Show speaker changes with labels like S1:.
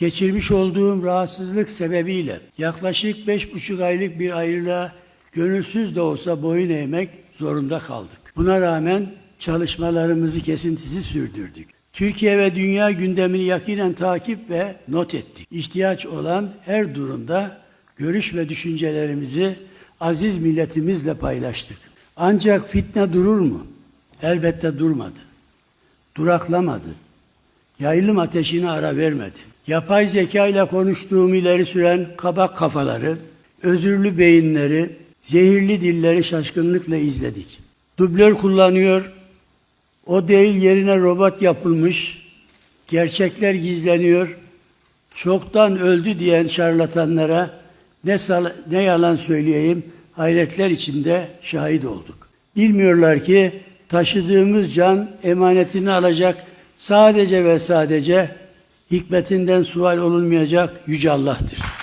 S1: Geçirmiş olduğum rahatsızlık sebebiyle yaklaşık beş buçuk aylık bir ayrılığa gönülsüz de olsa boyun eğmek zorunda kaldık. Buna rağmen çalışmalarımızı kesintisiz sürdürdük. Türkiye ve dünya gündemini yakinen takip ve not ettik. İhtiyaç olan her durumda görüş ve düşüncelerimizi aziz milletimizle paylaştık. Ancak fitne durur mu? Elbette durmadı. Duraklamadı. Yaylım ateşine ara vermedi. Yapay zeka ile konuştuğum ileri süren kabak kafaları, özürlü beyinleri, zehirli dilleri şaşkınlıkla izledik. Dublör kullanıyor, o değil yerine robot yapılmış, gerçekler gizleniyor, çoktan öldü diyen şarlatanlara ne, sal- ne yalan söyleyeyim hayretler içinde şahit olduk. Bilmiyorlar ki taşıdığımız can emanetini alacak sadece ve sadece hikmetinden sual olunmayacak Yüce Allah'tır.